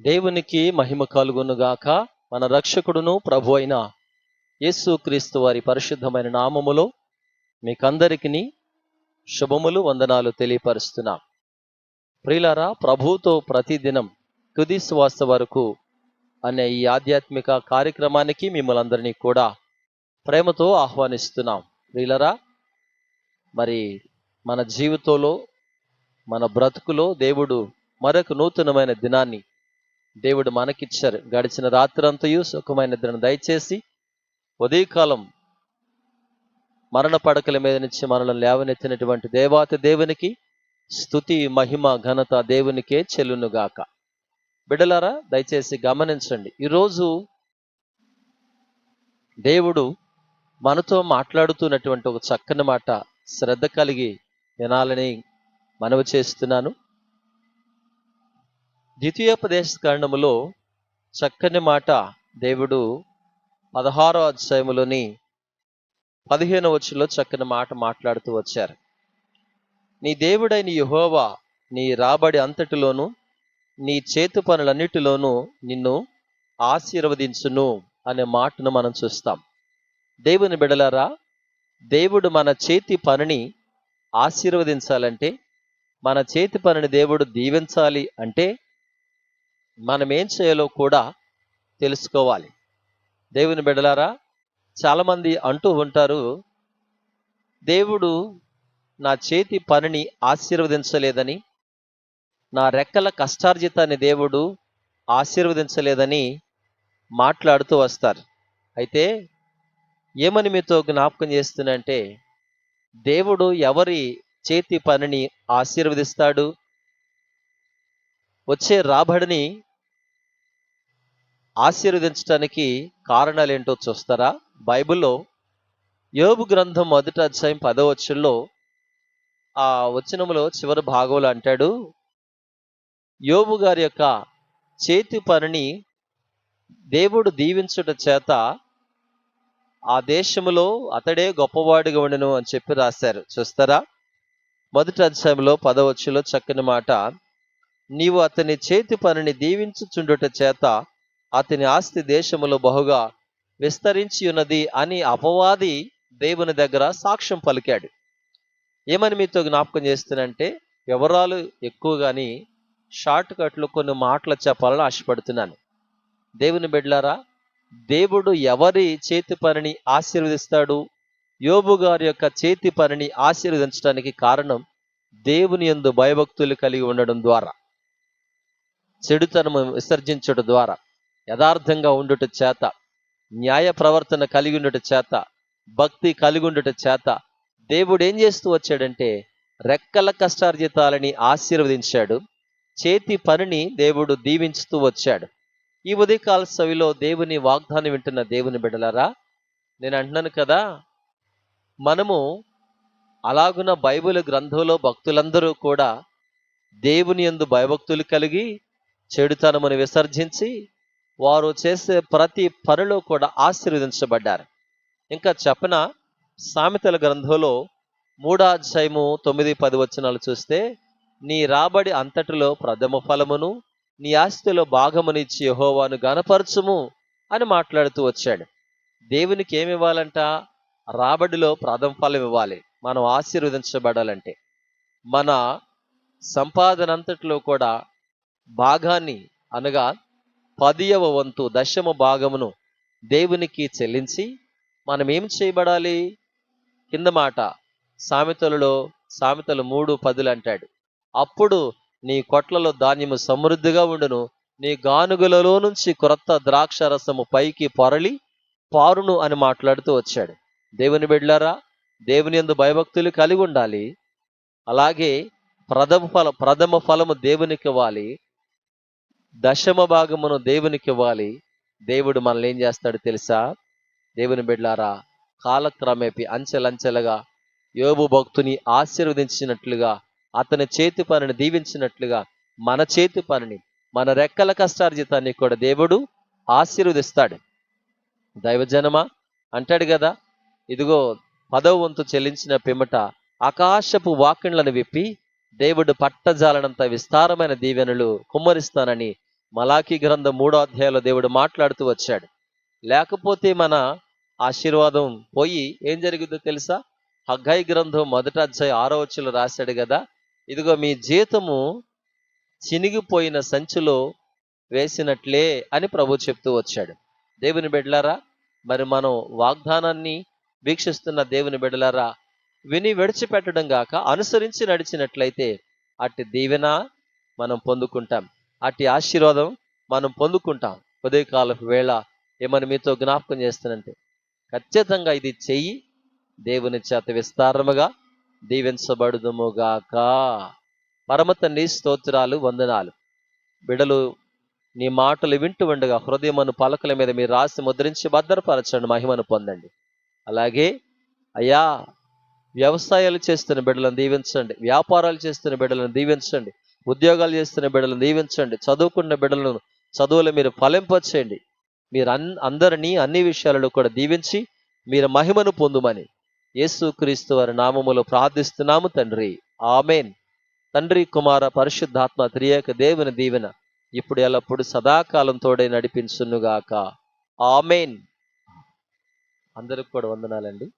దేవునికి మహిమ కలుగునుగాక మన రక్షకుడును ప్రభు అయిన యేసుక్రీస్తు వారి పరిశుద్ధమైన నామములో మీకందరికీ శుభములు వందనాలు తెలియపరుస్తున్నాం. ప్రియులారా ప్రభుతో ప్రతిదినం తుది శ్వాస వరకు అనే ఈ ఆధ్యాత్మిక కార్యక్రమానికి మిమ్మల్ని అందరినీ కూడా ప్రేమతో ఆహ్వానిస్తున్నాం. ప్రియులరా మరి మన జీవితంలో మన బ్రతుకులో దేవుడు మరొక నూతనమైన దినాన్ని దేవుడు మనకిచ్చారు. గడిచిన రాత్రంతయు సుఖమైన నిద్రను దయచేసి ఉదయకాలం మరణ పడకల మీద నుంచి మనల్ని లేవనెత్తినటువంటి దేవాత దేవునికి స్థుతి మహిమ ఘనత దేవునికే చెల్లునుగాక. బిడలారా దయచేసి గమనించండి. ఈరోజు దేవుడు మనతో మాట్లాడుతున్నటువంటి ఒక చక్కని మాట శ్రద్ధ కలిగి వినాలని మనవి చేస్తున్నాను. ద్వితీయోపదేశ కాండములో చక్కని మాట దేవుడు పదహారో అధ్యాయములోని పదిహేను వచ్చులో చక్కని మాట మాట్లాడుతూ వచ్చారు. నీ దేవుడైన యెహోవా నీ రాబడి అంతటిలోను నీ చేతు పనులన్నిటిలోనూ నిన్ను ఆశీర్వదించును అనే మాటను మనం చూస్తాం. దేవుని బిడలారా దేవుడు మన చేతి పనిని ఆశీర్వదించాలంటే మన చేతి పనిని దేవుడు దీవించాలి అంటే మనం ఏం చేయాలో కూడా తెలుసుకోవాలి. దేవుని బిడలారా చాలామంది అంటూ ఉంటారు దేవుడు నా చేతి పనిని ఆశీర్వదించలేదని నా రెక్కల కష్టార్జితాన్ని దేవుడు ఆశీర్వదించలేదని మాట్లాడుతూ వస్తారు. అయితే ఏమని మీతో జ్ఞాపకం చేస్తున్నంటే దేవుడు ఎవరి చేతి పనిని ఆశీర్వదిస్తాడు? వచ్చే రాబడిని ఆశీర్వదించడానికి కారణాలు ఏంటో చూస్తారా? బైబిల్లో యోబు గ్రంథం మొదటి అధ్యాయం పదవచ్చుల్లో ఆ వచనములో చివరి భాగంలో అంటాడు యోబు గారి యొక్క చేతి పనిని దేవుడు దీవించుట చేత ఆ దేశములో అతడే గొప్పవాడిగా ఉండను అని చెప్పి రాశారు. చూస్తారా? మొదటి అధ్యాయంలో పదవచ్చులో చక్కని మాట నీవు అతని చేతి పనిని దీవించుచుండుట చేత అతని ఆస్తి దేశములో బహుగా విస్తరించి ఉన్నది అని అపవాది దేవుని దగ్గర సాక్ష్యం పలికాడు. ఏమని మీతో జ్ఞాపకం చేస్తున్నంటే వివరాలు ఎక్కువ కానీ షార్ట్ కట్లు కొన్ని మాటలు చెప్పాలని ఆశపడుతున్నాను. దేవుని బిడ్లారా దేవుడు ఎవరి చేతి పనిని ఆశీర్వదిస్తాడు? యోబు గారి యొక్క చేతి పనిని ఆశీర్వదించడానికి కారణం దేవుని యందు భయభక్తులు కలిగి ఉండడం ద్వారా చెడుతనము విసర్జించడం ద్వారా. యథార్థంగా ఉండుట చేత న్యాయ ప్రవర్తన కలిగి ఉండుట చేత భక్తి కలిగి ఉండుట చేత దేవుడు ఏం చేస్తూ వచ్చాడంటే రెక్కల కష్టార్జితాలని ఆశీర్వదించాడు. చేతి పనిని దేవుడు దీవించుతూ వచ్చాడు. ఈ ఉదయకాల సవిలో దేవుని వాగ్దానం వింటున్న దేవుని బిడ్డలారా నేను అంటున్నాను కదా మనము అలాగున బైబిల్ గ్రంథంలో భక్తులందరూ కూడా దేవుని యందు భయభక్తులు కలిగి చెడుతనమును విసర్జించి వారు చేసే ప్రతి పనిలో కూడా ఆశీర్వదించబడ్డారు. ఇంకా చెప్పన? సామెతల గ్రంథంలో మూడాధ్యాయము తొమ్మిది పది వచనాలు చూస్తే నీ రాబడి అంతటిలో ప్రథమ ఫలమును నీ ఆస్తిలో భాగమునిచ్చి యహోవాను గనపరచుము అని మాట్లాడుతూ వచ్చాడు. దేవునికి ఏమి ఇవ్వాలంట? రాబడిలో ప్రథమ ఫలం ఇవ్వాలి. మనం ఆశీర్వదించబడాలంటే. మన సంపాదన అంతటిలో కూడా భాగాన్ని అనగా పదియవ వంతు దశమ భాగమును దేవునికి చెల్లించి మనం ఏం చేయబడాలి? కింద మాట సామెతలలో సామెతలు మూడు పదులు అంటాడు. అప్పుడు నీ కొట్లలో ధాన్యము సమృద్ధిగా ఉండును. నీ గానుగులలో నుంచి క్రొత్త ద్రాక్ష రసము పైకి పొరలి పారును అని మాట్లాడుతూ వచ్చాడు. దేవుని బిడ్లారా దేవుని ఎందు భయభక్తులు కలిగి ఉండాలి. అలాగే ప్రథమ ఫల ప్రథమ ఫలము దేవునికి ఇవ్వాలి. దశమ భాగమును దేవునికి ఇవ్వాలి. దేవుడు మనల్ని ఏం చేస్తాడు తెలుసా? దేవుని బిడ్లారా కాలక్రమేపి అంచెలంచెలుగా యోబు భక్తుని ఆశీర్వదించినట్లుగా అతని చేతి పనిని దీవించినట్లుగా మన చేతి పనిని మన రెక్కల కష్టార్జితాన్ని కూడా దేవుడు ఆశీర్వదిస్తాడు. దైవజనమా అంటాడు కదా ఇదిగో పదవ వంతు చెల్లించిన పిమ్మట ఆకాశపు వాకిండ్లను విప్పి దేవుడు పట్టజాలనంత విస్తారమైన దీవెనలు కుమ్మరిస్తానని మలాఖీ గ్రంథం మూడో అధ్యాయంలో దేవుడు మాట్లాడుతూ వచ్చాడు. లేకపోతే మన ఆశీర్వాదం పోయి ఏం జరిగిందో తెలుసా? హగ్గాయి గ్రంథం మొదట అధ్యాయ ఆరో వచ్చులు రాశాడు కదా ఇదిగో మీ జీతము చినిగిపోయిన సంచిలో వేసినట్లే అని ప్రభు చెప్తూ వచ్చాడు. దేవుని బిడ్డలారా మరి మనం వాగ్దానాన్ని వీక్షిస్తున్న దేవుని బిడ్డలారా విని విడిచిపెట్టడం గాక అనుసరించి నడిచినట్లయితే అట్టి దీవెన మనం పొందుకుంటాం. అట్టి ఆశీర్వాదం మనం పొందుకుంటాం. ఉదయకాలపు వేళ ఏమని మీతో జ్ఞాపకం చేస్తానంటే ఖచ్చితంగా ఇది చెయ్యి. దేవుని చేత విస్తారముగా దీవించబడుదుముగాక. పరమ తండ్రి స్తోత్రాలు వందనాలు. బిడలు నీ మాటలు వింటూ ఉండగా హృదయమును పలకల మీద మీరు రాసి ముద్రించి భద్రపరచండి మహిమను పొందండి. అలాగే అయ్యా వ్యవసాయాలు చేస్తున్న బిడ్డలను దీవించండి వ్యాపారాలు చేస్తున్న బిడ్డలను దీవించండి. ఉద్యోగాలు చేస్తున్న బిడ్డలను దీవించండి. చదువుకున్న బిడ్డలను చదువులు మీరు ఫలింపచేయండి మీరు అన్ అందరినీ అన్ని విషయాలలో కూడా దీవించి మీరు మహిమను పొందుమని యేసు క్రీస్తు వారి నామములో ప్రార్థిస్తున్నాము తండ్రి. ఆమెన్. తండ్రి కుమార పరిశుద్ధాత్మ త్రియేక దేవుని దీవెన ఇప్పుడు ఎల్లప్పుడు సదాకాలం తోడే నడిపించునుగాక. ఆమెన్. అందరికి కూడా వందనాలండి.